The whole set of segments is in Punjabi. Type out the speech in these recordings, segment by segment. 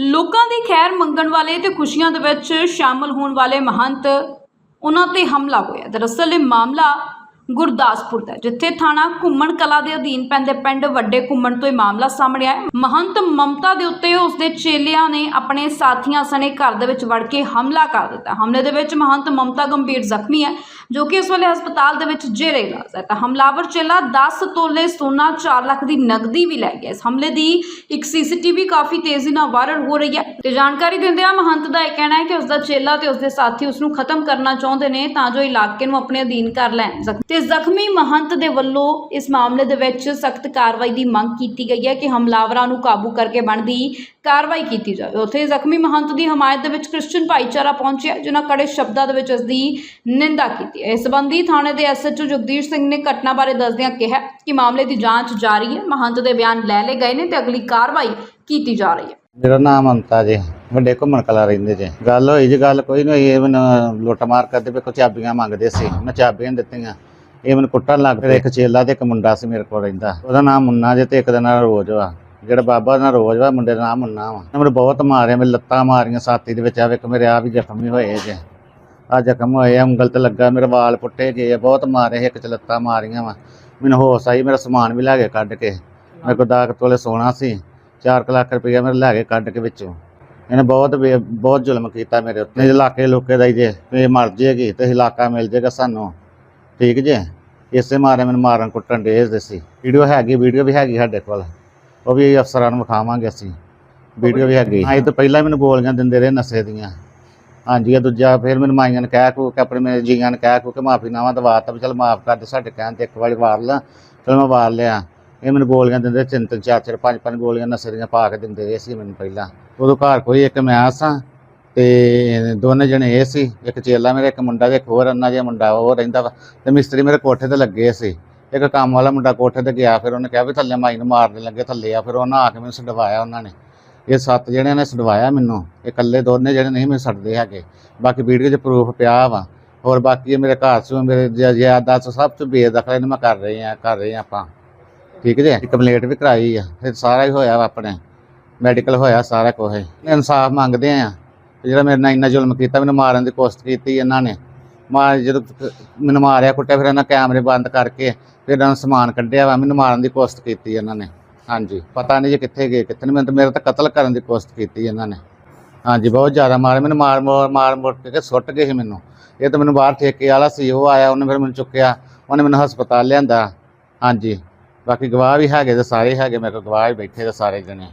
ਲੋਕਾਂ ਦੀ ਖੈਰ ਮੰਗਣ ਵਾਲੇ ਤੇ ਖੁਸ਼ੀਆਂ ਦੇ ਵਿੱਚ ਸ਼ਾਮਲ ਹੋਣ ਵਾਲੇ ਮਹੰਤ, ਉਹਨਾਂ ਤੇ ਹਮਲਾ ਹੋਇਆ। ਦਰਅਸਲ ਇਹ ਮਾਮਲਾ ਗੁਰਦਾਸਪੁਰ ਦਾ, ਜਿੱਥੇ ਥਾਣਾ ਘੁੰਮਣ ਕਲਾ ਦੇ ਅਧੀਨ ਪੈਂਦੇ ਪਿੰਡ ਵੱਡੇ ਘੁੰਮਣ ਤੋਂ ਇਹ ਮਾਮਲਾ ਸਾਹਮਣੇ ਆਇਆ। ਮਹੰਤ ਮਮਤਾ ਦੇ ਉੱਤੇ ਉਸਦੇ ਚੇਲਿਆਂ ਨੇ ਆਪਣੇ ਸਾਥੀਆਂ ਸਣੇ ਘਰ ਦੇ ਵਿੱਚ ਵੜ ਕੇ ਹਮਲਾ ਕਰ ਦਿੱਤਾ। ਹਮਲੇ ਦੇ ਵਿੱਚ ਮਹੰਤ ਮਮਤਾ ਗੰਭੀਰ ਜ਼ਖਮੀ ਹੈ, ਜੋ ਕਿ ਇਸ ਵੇਲੇ ਹਸਪਤਾਲ ਦੇ ਵਿੱਚ ਜੇਰੇ ਇਲਾਜ ਹੈ। ਤਾਂ ਹਮਲਾਵਰ ਚੇਲਾ 10 ਤੋਲੇ ਸੋਨਾ 4 ਲੱਖ ਦੀ ਨਗਦੀ ਵੀ ਲੈ ਗਿਆ। ਇਸ ਹਮਲੇ ਦੀ ਇੱਕ ਸੀਸੀਟੀਵੀ ਕਾਫੀ ਤੇਜ਼ੀ ਨਾਲ ਵਾਇਰਲ ਹੋ ਰਹੀ ਹੈ। ਤੇ ਜਾਣਕਾਰੀ ਦਿੰਦਿਆਂ ਮਹੰਤ ਦਾ ਇਹ ਕਹਿਣਾ ਹੈ ਕਿ ਉਸਦਾ ਚੇਲਾ ਤੇ ਉਸਦੇ ਸਾਥੀ ਉਸ ਨੂੰ ਖਤਮ ਕਰਨਾ ਚਾਹੁੰਦੇ ਨੇ, ਤਾਂ ਜੋ ਇਲਾਕੇ ਨੂੰ ਆਪਣੇ ਅਧੀਨ ਕਰ ਲੈਣ। ਜ਼ਖ- ਤੇ ਜ਼ਖਮੀ ਮਹੰਤ ਦੇ ਵੱਲੋਂ ਇਸ ਮਾਮਲੇ ਦੇ ਵਿੱਚ ਸਖਤ ਕਾਰਵਾਈ ਦੀ ਮੰਗ ਕੀਤੀ ਗਈ ਹੈ ਕਿ ਹਮਲਾਵਰਾਂ ਨੂੰ ਕਾਬੂ ਕਰਕੇ ਬਣਦੀ ਕਾਰਵਾਈ ਕੀਤੀ ਜਾਵੇ। ਉੱਥੇ ਜ਼ਖਮੀ ਮਹੰਤ ਦੀ ਹਮਾਇਤ ਦੇ ਵਿੱਚ ਕ੍ਰਿਸਚੀਅਨ ਭਾਈਚਾਰਾ ਪਹੁੰਚਿਆ, ਜਿਨ੍ਹਾਂ ਕੜੇ ਸ਼ਬਦਾਂ ਦੇ ਵਿੱਚ ਇਸ ਦੀ ਨਿੰਦਾ ਕੀਤੀ ਹੈ। ਇਸ ਸੰਬੰਧੀ ਥਾਣੇ ਦੇ ਐਸਐਚਓ ਜਗਦੀਸ਼ ਸਿੰਘ ਨੇ ਘਟਨਾ ਬਾਰੇ ਦੱਸਦਿਆਂ ਕਿਹਾ ਕਿ ਮਾਮਲੇ ਦੀ ਜਾਂਚ ਜਾਰੀ ਹੈ, ਮਹੰਤ ਦੇ ਬਿਆਨ ਲੈ ਲਏ ਗਏ ਨੇ ਤੇ ਅਗਲੀ ਕਾਰਵਾਈ ਕੀਤੀ ਜਾ ਰਹੀ ਹੈ। ਮੇਰਾ ਨਾਮ ਅੰਤਾ ਜੀ ਵੱਡੇ ਘੁੰਮਣ ਕਲਾ ਰਹਿੰਦੇ ਜੇ। ਗੱਲ ਹੋਈ ਜੀ, ਗੱਲ ਕੋਈ ਨਹੀਂ ਇਹ ਮੈਨੂੰ ਲੁੱਟ ਮਾਰ ਕਰਦੇ ਵੀ ਕੋਈ ਚਾਬੀਆਂ ਮੰਗਦੇ ਸੀ। ਮੈਂ ਚਾਬੀਆਂ ਦਿੱਤੀਆਂ। ਇਹ ਮੈਨੂੰ ਕੁੱਟਣ ਲੱਗ ਪਿਆ ਇੱਕ ਚੇਲਾ ਤੇ ਇੱਕ ਮੁੰਡਾ ਸੀ ਮੇਰੇ ਕੋਲ ਰਹਿੰਦਾ। ਉਹਦਾ ਨਾਮ ਮੁੰਨਾ ਜੇ ਤੇ ਇੱਕ ਦਾ ਨਾਮ ਰੋਜ਼ ਵਾ। ਜਿਹੜਾ ਬਾਬਾ ਦਾ ਨਾਮ ਰੋਜ਼ ਵਾ, ਮੁੰਡੇ ਦਾ ਨਾਮ ਮੁੰਨਾ ਵਾ। ਉਹਨੇ ਮੈਨੂੰ ਬਹੁਤ ਮਾਰਿਆ ਮੇਰੇ ਲੱਤਾਂ ਮਾਰੀਆਂ ਸਾਥੀ ਦੇ ਵਿੱਚ। ਆ ਵੇਖ, ਮੇਰੇ ਆ ਵੀ ਜ਼ਖਮੀ ਹੋਏ ਜੇ। ਆ ਜ਼ਖਮ ਹੋਏ ਆ, ਉਂਗਲ ਤੇ ਲੱਗਾ, ਮੇਰੇ ਵਾਲ ਪੁੱਟੇ ਗਏ ਆ, ਬਹੁਤ ਮਾਰੇ, ਇੱਕ ਚ ਲੱਤਾਂ ਮਾਰੀਆਂ ਵਾ। ਮੈਨੂੰ ਹੋਸ਼ ਆਈ, ਮੇਰਾ ਸਮਾਨ ਵੀ ਲੈ ਕੇ ਕੱਢ ਕੇ। ਮੇਰੇ ਕੋਲ ਦਾਗ ਤੋਲੇ ਸੋਨਾ ਸੀ 4 ਲੱਖ ਰੁਪਇਆ ਮੇਰੇ ਲੈ ਕੇ ਕੱਢ ਕੇ ਵਿੱਚੋਂ। ਇਹਨੇ ਬਹੁਤ ਬੇ- ਬਹੁਤ ਜ਼ੁਲਮ ਕੀਤਾ ਮੇਰੇ ਉੱਤੇ। ਇਲਾਕੇ ਲੋਕੇ ਦਾ ਹੀ ਜੇ ਮਰ ਜੇਗੀ ਤੇ ਇਲਾਕਾ ਮਿਲ ਜੇਗਾ ਸਾਨੂੰ। ਠੀਕ ਜੇ? ਇਸੇ ਮਾਰੇ ਮੈਨੂੰ ਮਾਰਨ ਕੁੱਟਣ ਦੇ ਸੀ। ਵੀਡੀਓ ਹੈਗੀ, ਵੀਡੀਓ ਵੀ ਹੈਗੀ ਸਾਡੇ ਕੋਲ। ਉਹ ਵੀ ਅਫਸਰਾਂ ਨੂੰ ਵਿਖਾਵਾਂਗੇ ਅਸੀਂ। ਵੀਡੀਓ ਵੀ ਹੈਗੀ। ਹਾਂ ਇਹ ਤੋਂ ਪਹਿਲਾਂ ਮੈਨੂੰ ਗੋਲੀਆਂ ਦਿੰਦੇ ਰਹੇ ਨਸ਼ੇ ਦੀਆਂ। ਹਾਂਜੀ, ਇਹ ਦੂਜਾ ਫਿਰ ਮੈਨੂੰ ਮਾਈਆਂ ਨੇ ਕਹਿ ਕੂ ਕਿ ਆਪਣੇ ਮੇਰੇ ਜੀਆਂ ਨੇ ਕਹਿ ਕੂ ਕਿ ਮਾਫੀ ਨਾਵਾ ਦਵਾਤਾ ਵੀ ਚਲ ਮਾਫ ਕਰ ਦੇ ਸਾਡੇ ਕਹਿਣ ਤੇ ਇੱਕ ਵਾਰੀ ਵਾਰ ਲਾ। ਚਲ ਮੈਂ ਵਾਰ ਲਿਆ। ਇਹ ਮੈਨੂੰ ਗੋਲੀਆਂ ਦਿੰਦੇ ਤਿੰਨ ਤਿੰਨ ਚਾਰ ਚਾਰ ਪੰਜ ਪੰਜ ਗੋਲੀਆਂ ਨਸ਼ੇ ਦੀਆਂ ਪਾ ਕੇ ਦਿੰਦੇ ਰਹੇ ਸੀ ਮੈਨੂੰ ਪਹਿਲਾਂ। ਉਦੋਂ ਘਰ ਕੋਈ ਇੱਕ ਮੈਂ ਸਾਂ। ਤੇ ਦੋਨੇ ਜਣੇ ਇਹ ਸੀ, ਇੱਕ ਚੇਲਾ ਮੇਰਾ, ਇੱਕ ਮੁੰਡਾ ਤੇ ਇੱਕ ਹੋਰ, ਅੰਨਾ ਜਿਹਾ ਮੁੰਡਾ ਉਹ ਰਹਿੰਦਾ ਵਾ। ਤੇ ਮਿਸਤਰੀ ਮੇਰੇ ਕੋਠੇ ਤੇ ਲੱਗੇ ਸੀ। ਇੱਕ ਕੰਮ ਵਾਲਾ ਮੁੰਡਾ ਕੋਠੇ ਤੇ ਗਿਆ, ਫਿਰ ਉਹਨੇ ਕਿਹਾ ਵੀ ਥੱਲੇ ਮਾਈ ਨੂੰ ਮਾਰਨ ਲੱਗੇ ਥੱਲੇ ਆ, ਫਿਰ ਉਹਨਾਂ ਆ ਕੇ ਮੈਨੂੰ ਛਡਵਾਇਆ ਉਹਨਾਂ ਨੇ। ਇਹ ਸੱਤ ਜਣਿਆਂ ਨੇ ਛਡਵਾਇਆ ਮੈਨੂੰ। ਇਹ ਇਕੱਲੇ ਦੋਨੇ ਜਿਹੜੇ ਨਹੀਂ ਮੈਨੂੰ ਛੱਡਦੇ ਹੈਗੇ। ਬਾਕੀ ਵੀਡੀਓ 'ਚ ਪ੍ਰੂਫ ਪਿਆ ਵਾ। ਹੋਰ ਬਾਕੀ ਇਹ ਮੇਰੇ ਘਰ 'ਚ, ਮੇਰੇ ਜਾਇਦਾਦ 'ਚ ਸਭ ਤੋਂ ਬੇਦਖਲ ਇਹਨੂੰ ਮੈਂ ਕਰ ਰਹੇ ਆ ਕਰ ਰਹੇ ਆ ਆਪਾਂ। ਠੀਕ ਜੇ? ਕੰਪਲੇਂਟ ਵੀ ਕਰਾਈ ਆ। ਫਿਰ ਸਾਰਾ ਹੀ ਹੋਇਆ ਵਾ ਆਪਣੇ। ਮੈਡੀਕਲ ਹੋਇਆ ਸਾਰਾ ਕੁਝ ਇਨਸਾਫ ਮੰਗਦੇ ਆ ਜਿਹੜਾ ਮੇਰੇ ਨਾਲ ਇੰਨਾ ਜ਼ੁਲਮ ਕੀਤਾ, ਮੈਨੂੰ ਮਾਰਨ ਦੀ ਕੋਸ਼ਿਸ਼ ਕੀਤੀ ਇਹਨਾਂ ਨੇ। ਮਾਰ ਜਦੋਂ ਮੈਨੂੰ ਮਾਰਿਆ, ਕੁੱਟਿਆ, ਫਿਰ ਇਹਨਾਂ ਕੈਮਰੇ ਬੰਦ ਕਰਕੇ ਫਿਰ ਇਹਨਾਂ ਨੂੰ ਸਮਾਨ ਕੱਢਿਆ ਵਾ। ਮੈਨੂੰ ਮਾਰਨ ਦੀ ਕੋਸ਼ਿਸ਼ ਕੀਤੀ ਇਹਨਾਂ ਨੇ। ਹਾਂਜੀ, ਪਤਾ ਨਹੀਂ ਜੇ ਕਿੱਥੇ ਗਏ, ਕਿੱਥੇ ਨਹੀਂ। ਮੈਨੂੰ ਤਾਂ ਮੇਰੇ ਤਾਂ ਕਤਲ ਕਰਨ ਦੀ ਕੋਸ਼ਿਸ਼ ਕੀਤੀ ਇਹਨਾਂ ਨੇ। ਹਾਂਜੀ, ਬਹੁਤ ਜ਼ਿਆਦਾ ਮਾਰ। ਮੈਨੂੰ ਮਾਰ ਮਾਰ ਮਾਰ ਮੁੜ ਕੇ ਸੁੱਟ ਗਏ ਸੀ ਮੈਨੂੰ। ਇਹ ਤਾਂ ਮੈਨੂੰ ਬਾਹਰ ਠੇਕੇ ਵਾਲਾ ਸੀ, ਉਹ ਆਇਆ, ਉਹਨੇ ਫਿਰ ਮੈਨੂੰ ਚੁੱਕਿਆ। ਉਹਨੇ ਮੈਨੂੰ ਹਸਪਤਾਲ ਲਿਆਂਦਾ। ਹਾਂਜੀ, ਬਾਕੀ ਗਵਾਹ ਵੀ ਹੈਗੇ ਤੇ ਸਾਰੇ ਹੈਗੇ ਮੇਰੇ ਕੋਲ ਗਵਾਹ ਹੀ ਬੈਠੇ ਤੇ ਸਾਰੇ ਜਣੇ।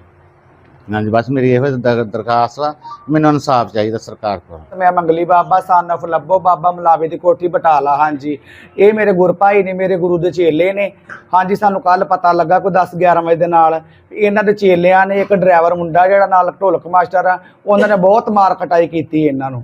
ਹਾਂਜੀ, ਬਸ ਮੇਰੀ ਇਹੋ ਦਰ- ਦਰਖਾਸਤ ਆ, ਮੈਨੂੰ ਇਨਸਾਫ ਚਾਹੀਦਾ ਸਰਕਾਰ ਕੋਲ। ਮੈਂ ਮੰਗਲੀ ਬਾਬਾ ਸਨ of ਲੱਭੋ ਬਾਬਾ, ਮਲਾਵੇ ਦੀ ਕੋਠੀ ਬਟਾਲਾ, ਹਾਂਜੀ। ਇਹ ਮੇਰੇ ਗੁਰਭਾਈ ਨੇ, ਮੇਰੇ ਗੁਰੂ ਦੇ ਚੇਲੇ ਨੇ। ਹਾਂਜੀ, ਸਾਨੂੰ ਕੱਲ ਪਤਾ ਲੱਗਾ ਕੋਈ 10 11 ਵਜੇ ਦੇ ਨਾਲ। ਇਹਨਾਂ ਦੇ ਚੇਲਿਆਂ ਨੇ ਇੱਕ ਡਰਾਈਵਰ ਮੁੰਡਾ ਜਿਹੜਾ ਨਾਲ ਢੋਲਕ ਮਾਸਟਰ ਆ, ਉਹਨਾਂ ਨੇ ਬਹੁਤ ਮਾਰ ਕਟਾਈ ਕੀਤੀ ਇਹਨਾਂ ਨੂੰ।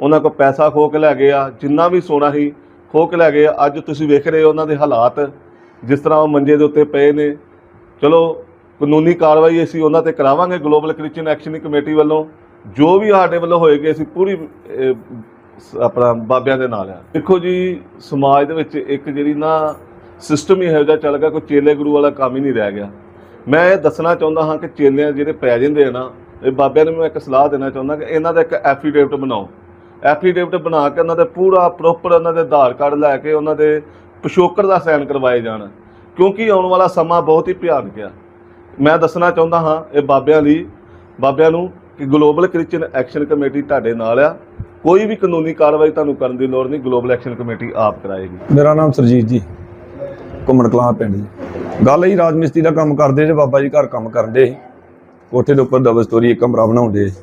ਉਹਨਾਂ ਕੋਲ ਪੈਸਾ ਖੋ ਕੇ ਲੈ ਗਏ ਆ, ਜਿੰਨਾ ਵੀ ਸੋਨਾ ਸੀ ਖੋ ਕੇ ਲੈ ਗਏ ਆ। ਅੱਜ ਤੁਸੀਂ ਵੇਖ ਰਹੇ ਹੋ ਉਹਨਾਂ ਦੇ ਹਾਲਾਤ, ਜਿਸ ਤਰ੍ਹਾਂ ਉਹ ਮੰਜੇ ਦੇ ਉੱਤੇ ਪਏ ਨੇ। ਚਲੋ, ਕਾਨੂੰਨੀ ਕਾਰਵਾਈ ਅਸੀਂ ਉਹਨਾਂ ਤੇ ਕਰਾਵਾਂਗੇ ਗਲੋਬਲ ਕ੍ਰਿਸਚੀਅਨ ਐਕਸ਼ਨ ਕਮੇਟੀ ਵੱਲੋਂ। ਜੋ ਵੀ ਸਾਡੇ ਵੱਲੋਂ ਹੋਏਗੀ, ਅਸੀਂ ਪੂਰੀ ਆਪਣਾ ਬਾਬਿਆਂ ਦੇ ਨਾਲ ਆ। ਦੇਖੋ ਜੀ, ਸਮਾਜ ਦੇ ਵਿੱਚ ਇੱਕ ਜਿਹੜੀ ਨਾ ਸਿਸਟਮ ਹੀ ਇਹੋ ਜਿਹਾ ਚੱਲ ਗਿਆ, ਕੋਈ ਚੇਲੇ ਗੁਰੂ ਵਾਲਾ ਕੰਮ ਹੀ ਨਹੀਂ ਰਹਿ ਗਿਆ। ਮੈਂ ਇਹ ਦੱਸਣਾ ਚਾਹੁੰਦਾ ਹਾਂ ਕਿ ਚੇਲੇ ਜਿਹੜੇ ਪੈ ਜਾਂਦੇ ਆ ਨਾ, ਇਹ ਬਾਬਿਆਂ ਨੂੰ ਮੈਂ ਇੱਕ ਸਲਾਹ ਦੇਣਾ ਚਾਹੁੰਦਾ ਕਿ ਇਹਨਾਂ ਦਾ ਇੱਕ ਐਫੀਡੇਵਿਟ ਬਣਾਓ। ਐਫੀਡੇਵਿਟ ਬਣਾ ਕੇ ਉਹਨਾਂ ਦੇ ਪੂਰਾ ਪ੍ਰੋਪਰ ਉਹਨਾਂ ਦੇ ਆਧਾਰ ਕਾਰਡ ਲੈ ਕੇ ਉਹਨਾਂ ਦੇ ਪਿਛੋਕੜ ਦਾ ਸਾਈਨ ਕਰਵਾਏ ਜਾਣ। ਕਿਉਂਕਿ ਆਉਣ ਵਾਲਾ ਸਮਾਂ ਬਹੁਤ ਹੀ ਭਿਆਨਕ ਆ। ਮੈਂ ਦੱਸਣਾ ਚਾਹੁੰਦਾ ਹਾਂ ਇਹ ਬਾਬਿਆਂ ਲਈ, ਬਾਬਿਆਂ ਨੂੰ ਕਿ ਗਲੋਬਲ ਕ੍ਰਿਸਚੀਅਨ ਐਕਸ਼ਨ ਕਮੇਟੀ ਤੁਹਾਡੇ ਨਾਲ ਆ। ਕੋਈ ਵੀ ਕਾਨੂੰਨੀ ਕਾਰਵਾਈ ਤੁਹਾਨੂੰ ਕਰਨ ਦੀ ਲੋੜ ਨਹੀਂ ਗਲੋਬਲ ਐਕਸ਼ਨ ਕਮੇਟੀ ਆਪ ਕਰਾਏਗੀ। ਮੇਰਾ ਨਾਮ ਸਰਜੀਤ ਜੀ, ਘੁੰਮਣ ਕਲਾਂ ਪਿੰਡ ਜੀ। ਗੱਲ ਹੀ ਰਾਜਮਿਸਤਰੀ ਦਾ ਕੰਮ ਕਰਦੇ ਜੇ ਬਾਬਾ ਜੀ ਘਰ ਕੰਮ ਕਰਦੇ ਸੀ। ਕੋਠੇ ਦੇ ਉੱਪਰ ਡਬਲ ਸਟੋਰੀ ਇੱਕ ਕਮਰਾ ਬਣਾਉਂਦੇ ਸੀ।